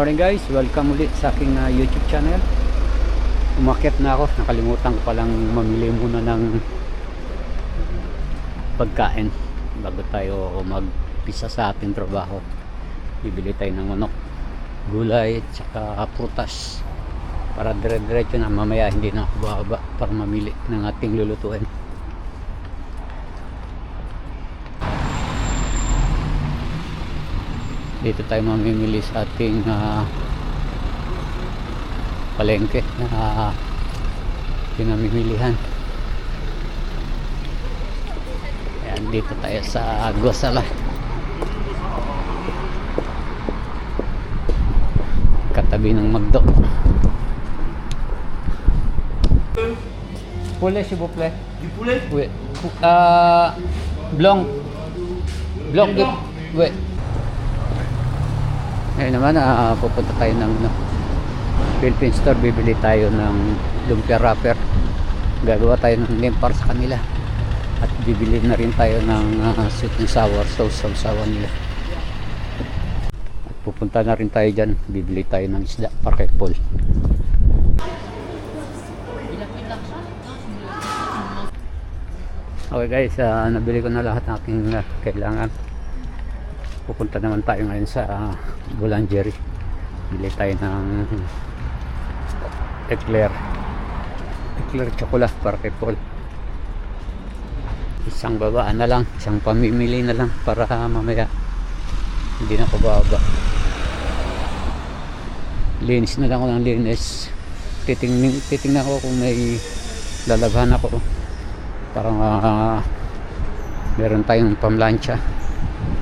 morning guys, welcome ulit sa aking uh, YouTube channel. Umakyat na ako, nakalimutan ko palang mamili muna ng pagkain bago tayo magpisa sa ating trabaho. Bibili tayo ng manok, gulay, tsaka prutas. Para dire-diretso na mamaya hindi na ako bababa para mamili ng ating lulutuin dito tayo mamimili sa ating ah, palengke na uh, pinamimilihan Ayan, dito tayo sa Gosala katabi ng Magdo Poulet s'il vous plaît Du poulet Oui. Euh, blanc. Blanc de... Oui. Ngayon naman, ah, pupunta tayo ng ano, Philippine Store. Bibili tayo ng lumpia wrapper. Gagawa tayo ng lempar sa kanila. At bibili na rin tayo ng ah, sweet and sour sauce sa sawa nila. At pupunta na rin tayo dyan. Bibili tayo ng isda para kay. Okay guys, ah, nabili ko na lahat ng aking ah, kailangan. Pupunta naman tayo ngayon sa uh, Boulangerie. Bili tayo ng eclair. Eclair chocolate para kay Paul. Isang babaan na lang, isang pamimili na lang para mamaya hindi na pababa. Linis na lang ako ng linis. Titingnan, titingnan ko kung may lalabhan ako parang uh, meron tayong pamlansya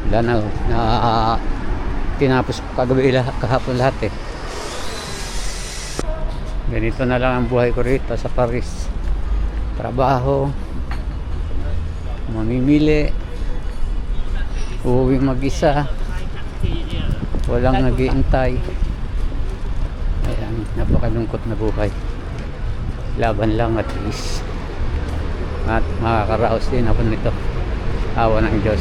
wala na na tinapos kagabi lahat, kahapon lahat eh. Ganito na lang ang buhay ko rito sa Paris. Trabaho mamimili uuwi mag-isa walang nagiintay. Ayan napakalungkot na buhay. Laban lang at least. At makakaraos din ako nito. Awa ng Diyos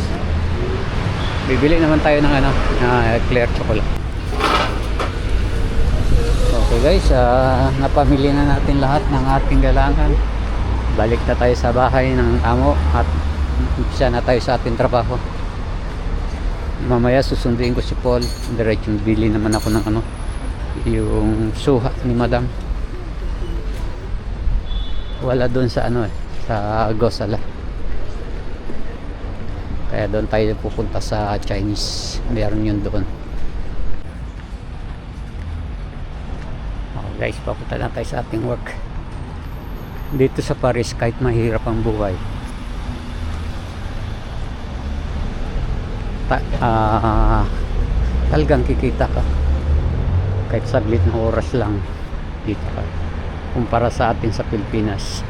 bibili naman tayo ng ano na clear chocolate. Okay guys uh, napamili na natin lahat ng ating galangan. Balik na tayo sa bahay ng amo at umpisa na tayo sa ating trabaho. Mamaya susunduin ko si Paul. Diretsong bili naman ako ng ano yung suha ni madam. Wala doon sa ano eh sa Gosala kaya doon tayo pupunta sa Chinese. Meron yun doon. Oh, guys papunta na tayo sa ating work. Dito sa Paris kahit mahirap ang buhay. Ta ah, talagang kikita ka. Kahit saglit na oras lang dito ka. Kumpara sa atin sa Pilipinas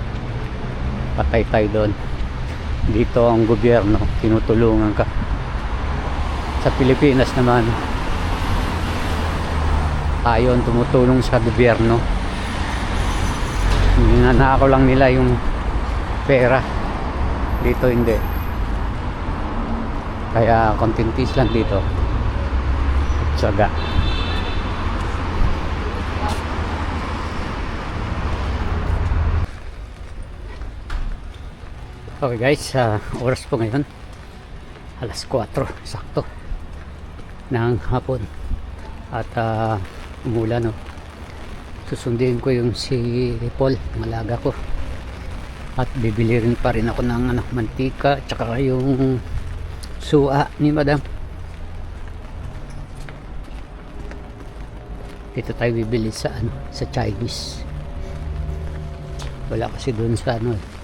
patay tayo doon dito ang gobyerno tinutulungan ka. Sa Pilipinas naman ayon tumutulong sa gobyerno. Ninanakaw lang nila yung pera. Dito hindi. Kaya contentis lang dito. Tsaga Okay guys, uh, oras po ngayon alas 4 sakto ng hapon. At uh, umulan no susundin ko yung si Paul malaga ko. At bibili rin pa rin ako ng ano, mantika tsaka yung suha ni madam. Dito tayo bibili sa ano sa Chinese. Wala kasi doon sa ano eh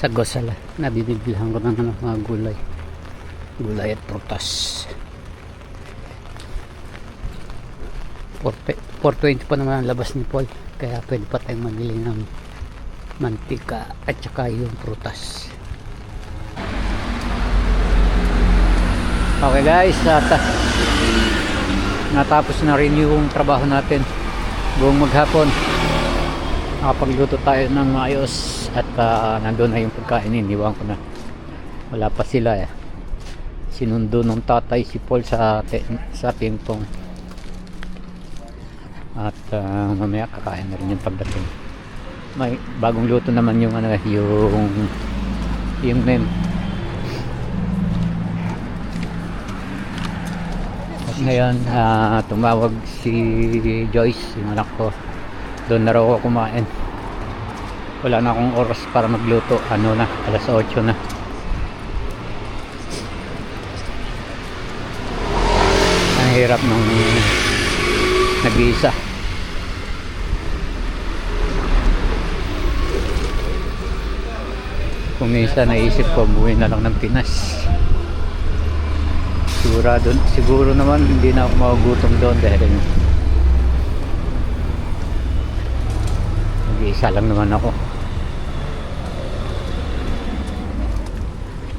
sa Gosala na binibilhan ko ng ano, mga gulay. Gulay at prutas. 420 pa naman ang labas ni Paul. Kaya pwede pa tayong mamili ng mantika at saka yung prutas. Okay guys at uh, natapos na rin yung trabaho natin. Buong maghapon nakapagluto tayo ng maayos at uh, nandun na yung pagkain iniwan ko na wala pa sila eh sinundo nung tatay si Paul sa te, sa pingpong At ah, mamaya kakain na rin yung pagdating. May bagong luto naman yung ano yung yung mem. At ngayon ah, tumawag si Joyce, yung anak ko. Doon na raw ako kumain. Wala na akong oras para magluto. Ano na, alas 8 na. Ang hirap nung nag-iisa. Kung minsan naisip ko, umuwi na lang ng Pinas. Sigurado, siguro naman hindi na ako magugutom doon dahil nag-iisa lang naman ako.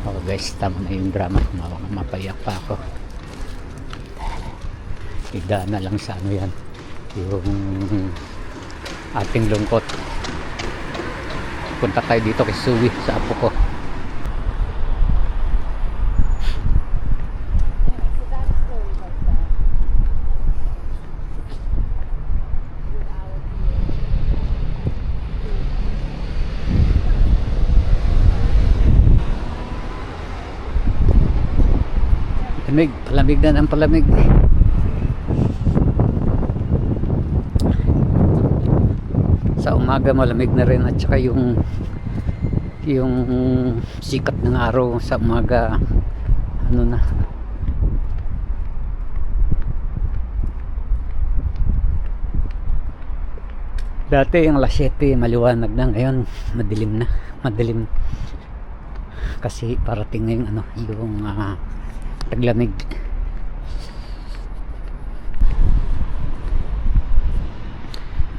Oh guys, tama na yung drama. Mapayak pa ako. Idaan na lang sa ano yan. Yung ating lungkot. Punta tayo dito kay Suwi sa apo ko. Lamig, palamig na ng palamig. Sa umaga malamig na rin at saka yung yung sikat ng araw sa umaga. Ano na? Dati yung alas 7 maliwanag na. Ngayon madilim na. Madilim. Kasi parating na yung ano yung ah, taglamig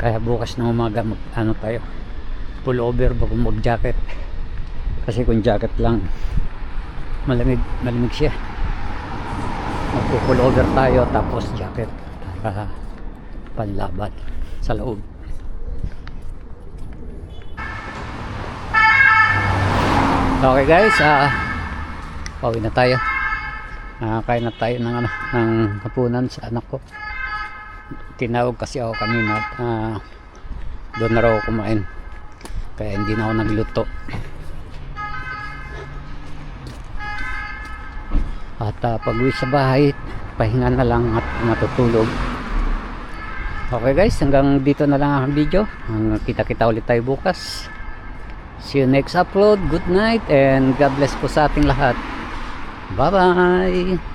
kaya bukas na umaga mag ano tayo pullover bago mag jacket kasi kung jacket lang malamig malamig siya. Magpo pullover tayo tapos jacket para panlaban sa loob. Okay guys ah pauwi na tayo Nakakain na tayo ng, ano, ng hapunan sa anak ko. Tinawag kasi ako kanina at ah, doon na raw kumain. Kaya hindi na ako nagluto. At uh, pag uwi sa bahay, pahinga na lang at matutulog. Okay guys, hanggang dito na lang ang video. Ang kita-kita ulit tayo bukas. See you next upload. Good night and God bless po sa ating lahat. Bye bye.